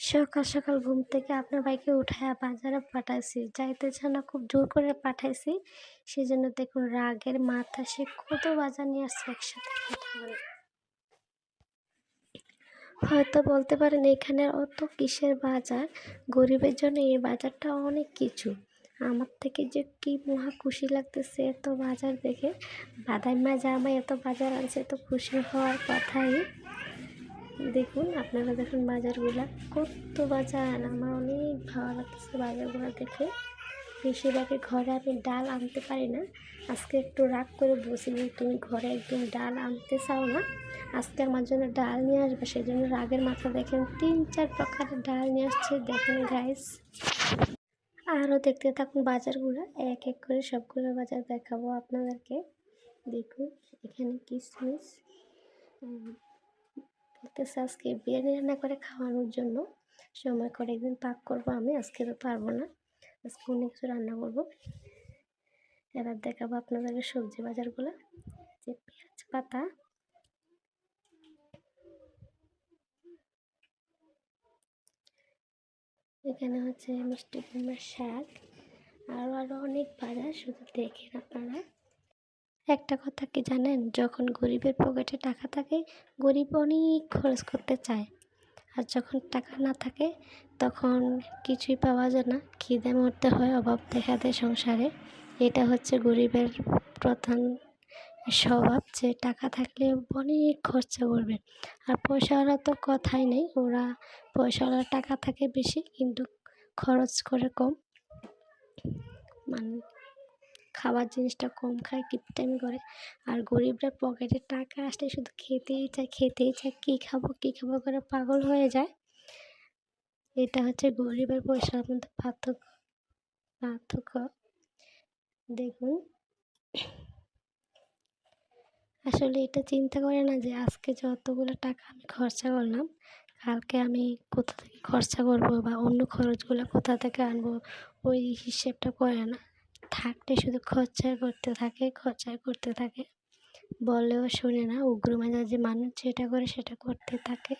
সকাল সকাল ঘুম থেকে আপনার বাইকে উঠায় বাজারে পাঠাইছি। যাইতেছে না খুব জোর করে পাঠাইছি। সেই জন্য দেখুন রাগের মাথা, সে কত বাজার নিয়ে আসছে একসাথে হয়তো বলতে পারেন এখানে অত কিসের বাজার? গরিবের জন্য এই বাজারটা অনেক কিছু। আমার থেকে যে কি মহা খুশি লাগতেছে এত বাজার দেখে। বাদাই বাদাইমা জামাই এত বাজার আনছে, এত খুশি হওয়ার কথাই। দেখুন, আপনারা দেখুন বাজারগুলো। কত বাজার! আমার অনেক ভালো লাগতেছে বাজারগুলো দেখে। বেশিরভাগই ঘরে আমি ডাল আনতে পারি না। আজকে একটু রাগ করে বসি যে তুমি ঘরে একদম ডাল আনতে চাও না? আজকে আমার জন্য ডাল নিয়ে আসবে সেই জন্য রাগের মাথা দেখেন তিন, চার প্রকারের ডাল নিয়ে আসছে। দেখেন গাইস আরও দেখতে থাকুন বাজারগুলো। এক এক করে সবগুলো বাজার দেখাবো আপনাদেরকে। দেখুন, এখানে কিশমিশ বলতেছে আজকে বিরিয়ানি রান্না করে খাওয়ানোর জন্য। সময় করে একদিন পাক করব আমি, আজকে তো পারব না। আজকে অনেক কিছু রান্না করব। এবার দেখাবো আপনাদেরকে সবজি বাজারগুলো। যে পেঁয়াজ পাতা, এখানে হচ্ছে মিষ্টি কুমড়ার শাক আরও আরও অনেক বাজার, শুধু দেখেন আপনারা। একটা কথা কি জানেন? যখন গরিবের পকেটে টাকা থাকে, গরিব অনেক খরচ করতে চায়। আর যখন টাকা না থাকে, তখন কিছুই পাওয়া যায় না। খিদে মরতে হয়, অভাব দেখা দেয় সংসারে। এটা হচ্ছে গরিবের প্রধান স্বভাব যে টাকা থাকলে অনেক খরচা করবে। আর পয়সাওয়ালা তো কথাই নেই। ওরা পয়সাওয়ালা টাকা থাকে বেশি, কিন্তু খরচ করে কম। মানে খাবার জিনিসটা কম খায়, কিপটামি করে। আর গরিবরা পকেটে টাকা আসলে শুধু খেতেই চায় খেতেই চায়, কী খাব কী খাব করে পাগল হয়ে যায়। এটা হচ্ছে গরিবের পয়সার মধ্যে পার্থক্য পার্থক্য। দেখুন। আসলে এটা চিন্তা করে না যে আজকে যতগুলো টাকা আমি খরচা করলাম, কালকে আমি কোথা থেকে খরচা করব বা অন্য খরচগুলো কোথা থেকে আনব, ওই হিসেবটা করে না। থাকলে শুধু খরচা করতে থাকে খরচা করতে থাকে। বলেও শুনে না, উগ্র মেজাজে মানুষ যেটা করে সেটা করতে থাকে।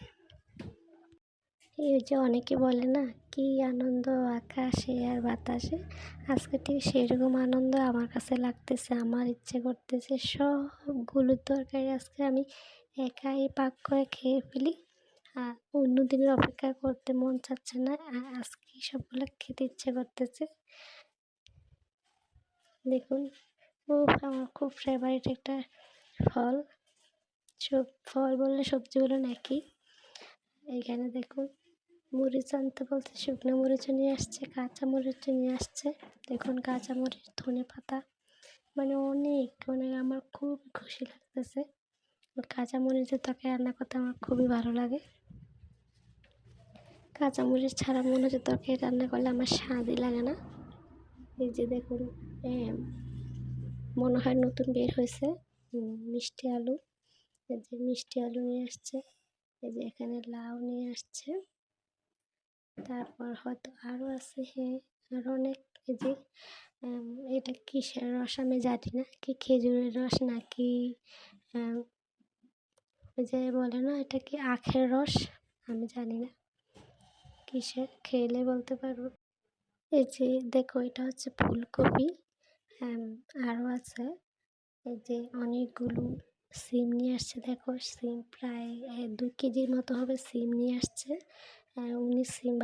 এই যে অনেকে বলে না, কি আনন্দ আকাশে আর বাতাসে? আজকে ঠিক সেরকম আনন্দ আমার কাছে লাগতেছে, আমার ইচ্ছে করতেছে সবগুলো তরকারি আজকে আমি একাই পাক করে খেয়ে ফেলি। আর অন্য দিনের অপেক্ষা করতে মন চাচ্ছে না আজকে সবগুলো খেতে ইচ্ছে করতেছে। দেখুন ও আমার খুব ফেভারিট একটা ফল। সব, ফল বললে সবজিগুলো নাকি? এইখানে দেখুন, মরিচ আনতে বলতে শুকনো মরিচও নিয়ে আসছে, কাঁচা মরিচও নিয়ে আসছে। দেখুন, কাঁচা মরিচ, ধনে পাতা মানে অনেক মানে আমার খুব খুশি লাগতেছে। কাঁচা মরিচের তরকারি রান্না করতে আমার খুবই ভালো লাগে। কাঁচা মরিচ ছাড়া মনে হচ্ছে তরকারি রান্না করলে আমার স্বাদই লাগে না। এই যে দেখুন মনে হয় নতুন বের হয়েছে। মিষ্টি আলু, এই যে মিষ্টি আলু নিয়ে আসছে, এই যে এখানে লাউ নিয়ে আসছে। তারপর হয়তো আরও আছে হ্যাঁ আরও অনেক, এই যে এটা কিসের রস আমি জানি না, কি খেজুরের রস নাকি ওই যে বলে না, এটা কি আখের রস? আমি জানি না, কিসের, খেলে বলতে পারব? এই যে দেখো এটা হচ্ছে ফুলকপি আরও আছে। এই যে অনেকগুলো সিম নিয়ে আসছে, দেখো সিম প্রায় দু কেজির মতো হবে সিম নিয়ে আসছে। উনি সিম